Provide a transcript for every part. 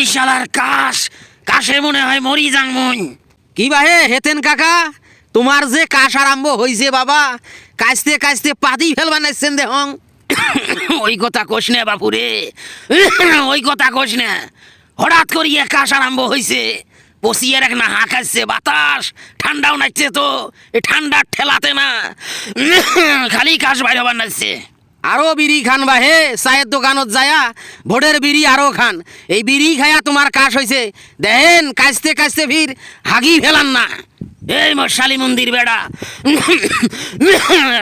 এই শালার কাশ কাশে মনে হয় মরি যাং মুই। কি বাহে হেতেন কাকা? তোমার যে কাশ আরম্ভ হইছে বাবা কাশতে কাশতে পাদি ফেলবা নাইছেন দেহং। ওই কথা কোষ না বাপুরে ওই কথা কোষ না। হঠাৎ করিয়া কাশ আরম্ভ হইছে পশিয়ার এক না হাঁকাচ্ছে বাতাস ঠান্ডাও নাচছে তো এই ঠান্ডার ঠেলাতে না খালি কাশ বাইর হবার নাচছে আরও বিড়ি খান বা হে, চায়ের দোকানত যায়া, ভোটের বিড়ি আরও খান। এই বিড়ি খায়া তোমার কাশ হইছে দেহেন কাশতে কাশতে ফির হাগি ফেলান না। এই মোর শালি মন্দির বেড়া।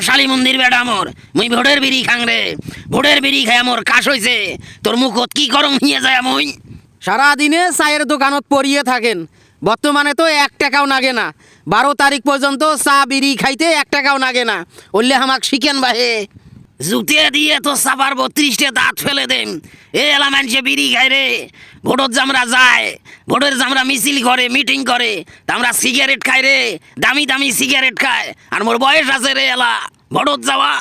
শালি মন্দির বেড়া মোর মুই ভোটের বিড়ি খাং রে ভোটের বিড়ি খায়া মোর কাশ হইছে তোর মুখত কি গরম নিয়ে যায় মুই। সারাদিনে চায়ের দোকানত পড়িয়ে থাকেন। বর্তমানে তো এক টাকাও নাগে না। বারো তারিখ পর্যন্ত চা বিড়ি খাইতে এক টাকাও নাগে না। বললে আমাক শিখেন বাহে জুতে দিয়ে তো সাবার বত্রিশটে দাঁত ফেলে দেন। এ এলা মানুষে বিড়ি খায় রে। ভোটর জামরা যায়, ভোটের জামরা মিছিল করে, মিটিং করে। আমরা সিগারেট খাই রে, দামি দামি সিগারেট খায়। আর মোর বয়স আছে রে এলা, ভোটর যাওয়া।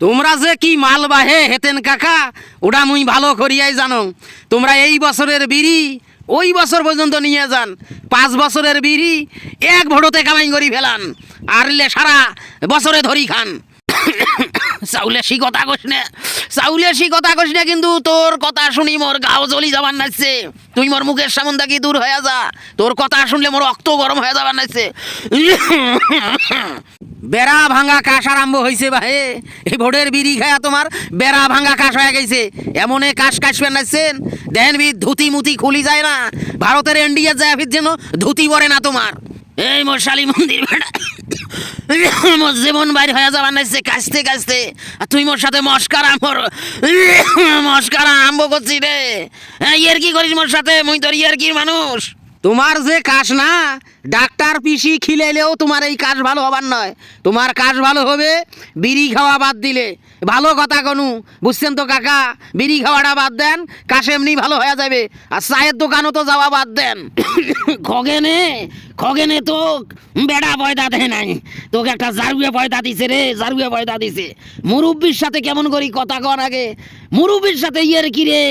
তোমরা যে কি মাল বাহে হেতেন কাকা, ওটা মুই ভালো করিয়াই জানো। তোমরা এই বছরের বিড়ি, ওই বছর পর্যন্ত নিয়ে যান। পাঁচ বছরের বিড়ি, এক ভোটতে কামাই করি ফেলান। আর লে সারা বছরে ধরি খান। চাউলে সি কথা কস না। চাউলে সি কথা কইস না কিন্তু তোর কথা শুনি মোর গাও জ্বলি যাবার নাচছে তুই মোর মুখের সামন থাকি দূর হয়ে যা। তোর কথা শুনলে মোর রক্ত গরম হয়ে যাবার নাচছে বেড়া ভাঙা কাশ আরম্ভ হয়েছে ভাই এই ভোটের বিড়ি খায়া তোমার বেড়া ভাঙা কাশ হয়ে গেছে। এমনে কাশ কাশবেন নাচছেন দেন বি ধুতি মুতি খুলি যায় না। ভারতের ইন্ডিয়া যায় যেন ধুতি পরে না তোমার। এই মোর শালি মন্দির বেড়া। মোর জীবন বাইর হয়ে যাবার নাইছে কাছতে কাছতে আর তুই মোর সাথে মস্কার আমর মস্কার আরম্ভ করছি রে। এর কি করিস মোর সাথে? মুই তোর ইয়ার কি মানুষ। তোমার যে কাশ না, ডাক্তার, পিসি খিলেলেও তোমার এই কাশ ভালো হবার নয়। তোমার কাশ ভালো হবে, বিড়ি খাওয়া বাদ দিলে। ভালো কথা কনু, বুঝছেন তো কাকা? বিড়ি খাওয়াটা বাদ দেন কাশ এমনি ভালো হয়ে যাবে। আর চায়ের দোকানও তো যাওয়া বাদ দেন। খগেনে খগেনে তো বেড়া পয়দা দেয় নাই। তোকে একটা জারুয়ে পয়দা দিছে রে জারুয়ে পয়দা দিছে। মুরব্বির সাথে কেমন করি কথা কন আগে। মুরব্বির সাথে ইয়ের কি রে?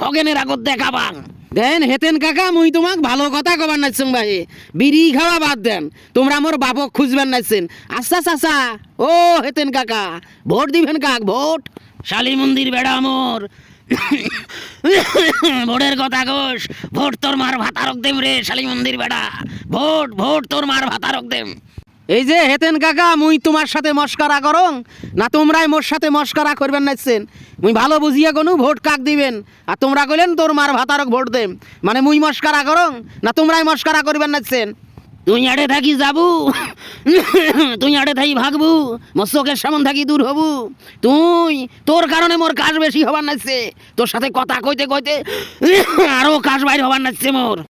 খগেনের আগত দেখাবাং দেন হেতেন কাকা, মুই তোমাক ভালো কথা কবার নাইছেন ভাই। বিড়ি খাওয়া বাদ দেন, তোমরা মোর বাপক খুঁজবেন নাইছেন। আচ্ছা চাচা ও হেতেন কাকা, ভোট দিবেন কাক, ভোট। শালি মন্দির বেড়া মোর। ভোটের কথা কোষ ভোট তোর মার ভাতারক দেম রে, শালি মন্দির বেড়া। ভোট ভোট তোর মার ভাতারক দেম। এই যে হেতেন কাকা, মুই তোমার সাথে মস্করা করং, না তোমরাই মোর সাথে মস্করা করবেন নাইছেন মুই ভালো বুঝিয়ে কোনু ভোট কাক দিবেন। আর তোমরা কইলেন তোর মার ভাতারক ভোট দেম। মানে মুই মস্করা করং, না তোমরাই মস্করা করবেন নাইছেন তুই আড়ে থাকি যাবু, তুই আড়ে থাকি ভাগবু, মোর চোখের সামন থাকি দূর হবু। তুই, তোর কারণে মোর কাজ বেশি হবার নাচছে তোর সাথে কথা কইতে কইতে আরও কাজ বাইর হবার নাচছে মোর।